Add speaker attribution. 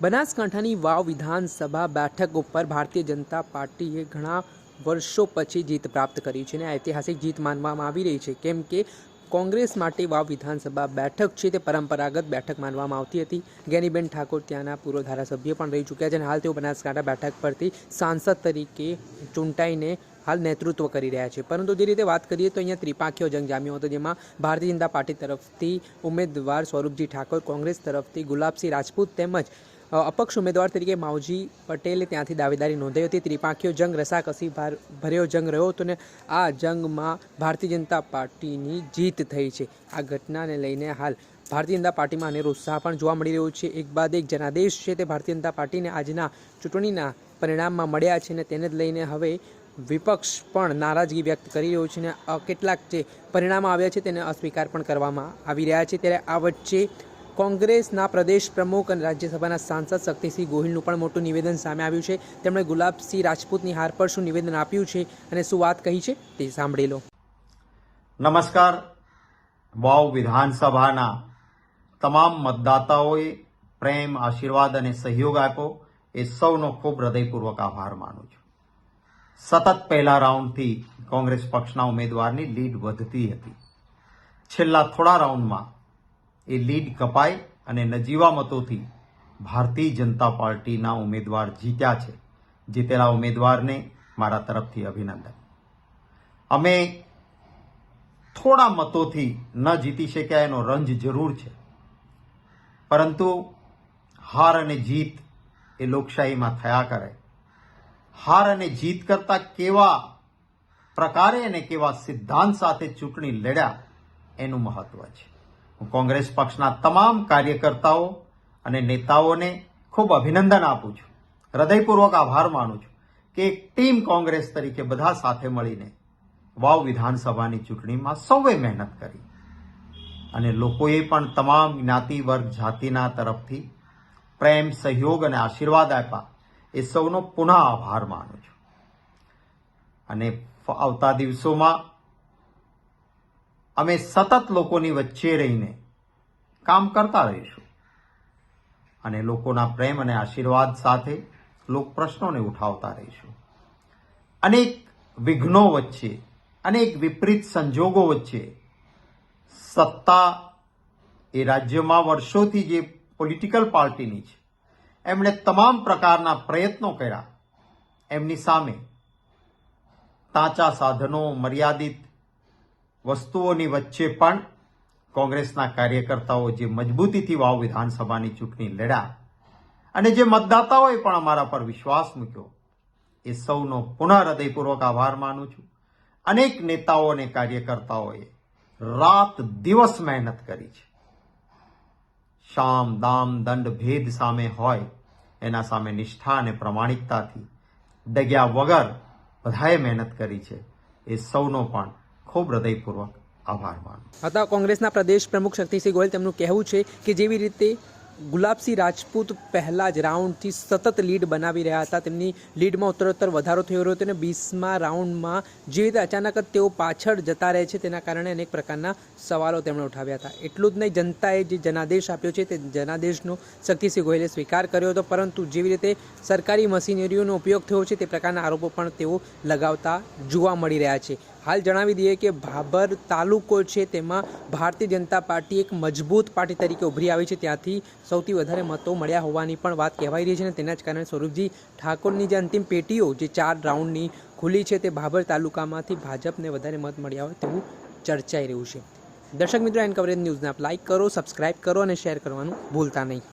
Speaker 1: બનાસકાંઠાની વાવ વિધાનસભા બેઠક ઉપર ભારતીય જનતા પાર્ટીએ ઘણા વર્ષો પછી જીત પ્રાપ્ત કરી છે અને ઐતિહાસિક જીત માનવામાં આવી રહી છે. કેમ કે કોંગ્રેસ માટે વાવ વિધાનસભા બેઠક છે તે પરંપરાગત બેઠક માનવામાં આવતી હતી. જ્ઞાનીબેન ઠાકોર ત્યાંના પૂર્વ ધારાસભ્ય પણ રહી ચૂક્યા છે અને હાલ તેઓ બનાસકાંઠા બેઠક પરથી સાંસદ તરીકે ચૂંટાઈને હાલ નેતૃત્વ કરી રહ્યા છે. પરંતુ જે રીતે વાત કરીએ તો અહીંયા ત્રિપાંખીઓ જંગ જામ્યો હતો, જેમાં ભારતીય જનતા પાર્ટી તરફથી ઉમેદવાર સ્વરૂપજી ઠાકોર, કોંગ્રેસ તરફથી ગુલાબસિંહ રાજપૂત તેમજ અપક્ષ ઉમેદવાર તરીકે માવજી પટેલે ત્યાંથી દાવેદારી નોંધાઈ હતી. ત્રિપાંખીયો જંગ રસાકસી ભાર ભર્યો જંગ રહ્યો હતો ને આ જંગમાં ભારતીય જનતા પાર્ટીની જીત થઈ છે. આ ઘટનાને લઈને હાલ ભારતીય જનતા પાર્ટીમાં અનેરો ઉત્સાહ પણ જોવા મળી રહ્યો છે. એક બાદ એક જનાદેશ છે તે ભારતીય જનતા પાર્ટીને આજના ચૂંટણીના પરિણામમાં મળ્યા છે ને તેને જ લઈને હવે વિપક્ષ પણ નારાજગી વ્યક્ત કરી રહ્યો છે અ, કેટલાક જે પરિણામ આવ્યા છે તેને અસ્વીકાર પણ કરવામાં આવી રહ્યા છે. ત્યારે આ વચ્ચે કોંગ્રેસના પ્રદેશ પ્રમુખ અને રાજ્યસભાના સાંસદ શક્તિસિંહ ગોહિલનું પણ મોટું નિવેદન સામે આવ્યું છે. તેમણે ગુલાબસિંહ રાજપૂતની હાર પર શું નિવેદન આપ્યું છે અને શું વાત કહી છે તે સાંભળી લો.
Speaker 2: નમસ્કાર. વાવ વિધાનસભાના તમામ મતદાતાઓએ પ્રેમ, આશીર્વાદ અને સહયોગ આપ્યો. એ સૌનો ખૂબ હૃદયપૂર્વક આભાર માનું છું. સતત પહેલા રાઉન્ડથી કોંગ્રેસ પક્ષના ઉમેદવારની લીડ વધતી હતી. છેલ્લા થોડા રાઉન્ડમાં એ લીડ કપાઈ અને નજીવા મતોથી ભારતીય જનતા પાર્ટીના ઉમેદવાર જીત્યા છે જીતેલા ઉમેદવારને મારા તરફથી અભિનંદન. અમે થોડા મતોથી ન જીતી શક્યા, એનો રંજ જરૂર છે. પરંતુ હાર અને જીત એ લોકશાહીમાં થયા કરે. હાર અને જીત કરતાં કેવા પ્રકારે અને કેવા સિદ્ધાંત સાથે ચૂંટણી લડ્યા, એનું મહત્વ છે. હું કોંગ્રેસ પક્ષના તમામ કાર્યકર્તાઓ અને નેતાઓને ખૂબ અભિનંદન આપું છું. હૃદયપૂર્વક આભાર માનું છું કે એક ટીમ કોંગ્રેસ તરીકે બધા સાથે મળીને વાવ વિધાનસભાની ચૂંટણીમાં સૌએ મહેનત કરી. અને લોકોએ પણ તમામ જ્ઞાતિ વર્ગ જાતિના તરફથી પ્રેમ, સહયોગ અને આશીર્વાદ આપ્યા એ સૌનો પુનઃ આભાર માનું છું. અને આવતા દિવસોમાં અમે સતત લોકોની વચ્ચે રહીને કામ કરતા રહીશું. અને લોકોના પ્રેમ અને આશીર્વાદ સાથે લોક પ્રશ્નોને ઉઠાવતા રહીશું. અનેક વિઘ્નો વચ્ચે, અનેક વિપરીત સંજોગો વચ્ચે સત્તા એ રાજ્યમાં વર્ષોથી જે પોલિટિકલ પાર્ટીની છે, એમણે તમામ પ્રકારના પ્રયત્નો કર્યા. એમની સામે તાચા સાધનો, મર્યાદિત વસ્તુઓની વચ્ચે પણ કોંગ્રેસના કાર્યકર્તાઓ જે મજબૂતીથી વાવ વિધાનસભાની ચૂંટણી લડ્યા અને જે મતદાતાઓએ પણ અમારા પર વિશ્વાસ મૂક્યો, એ સૌનો પુનઃ હૃદયપૂર્વક આભાર માનું છું. અનેક નેતાઓ અને કાર્યકર્તાઓએ રાત દિવસ મહેનત કરી છે. શામ, દામ, દંડ, ભેદ સામે હોય, એના સામે નિષ્ઠા અને પ્રમાણિકતાથી ડગ્યા વગર બધાએ મહેનત કરી છે. એ સૌનો પણ ખૂબ હૃદયપૂર્વક આભાર માનું
Speaker 1: હતા, કોંગ્રેસના પ્રદેશ પ્રમુખ શક્તિસિંહ ગોયલ તેમનું કહેવું છે કે જેવી રીતે ગુલાબસિંહ રાજપૂત પહેલા જ રાઉન્ડથી સતત લીડ બનાવી રહ્યા હતા, તેમની લીડમાં ઉત્તરોત્તર વધારો થયો રહ્યો હતો અને બીસમાં રાઉન્ડમાં જે રીતે અચાનક જ તેઓ પાછળ જતા રહે છે તેના કારણે અનેક પ્રકારના સવાલો તેમણે ઉઠાવ્યા હતા. એટલું જ નહીં, જનતાએ જે જનાદેશ આપ્યો છે તે જનાદેશનો શક્તિસિંહ ગોયલે સ્વીકાર કર્યો હતો, પરંતુ જેવી રીતે સરકારી મશીનરીઓનો ઉપયોગ થયો છે તે પ્રકારના આરોપો પણ તેઓ લગાવતા જોવા મળી રહ્યા છે. હાલ જણાવી દઈએ કે ભાભર તાલુકો છે, તેમાં ભારતીય જનતા પાર્ટી એક મજબૂત પાર્ટી તરીકે ઉભરી આવી છે. ત્યાંથી સૌથી વધારે મતો મળ્યા હોવાની પણ વાત કહેવાઈ રહી છે અને તેના જ કારણે સ્વરૂપજી ઠાકોરની જે અંતિમ પેટીઓ જે ચાર રાઉન્ડની ખુલી છે, તે ભાભર તાલુકામાંથી ભાજપને વધારે મત મળ્યા હોય તેવું ચર્ચાઈ રહ્યું છે. દર્શક મિત્રો એન કવરેજ ન્યૂઝને આપ લાઇક કરો સબસ્ક્રાઇબ કરો અને શેર કરવાનું ભૂલતા નહીં.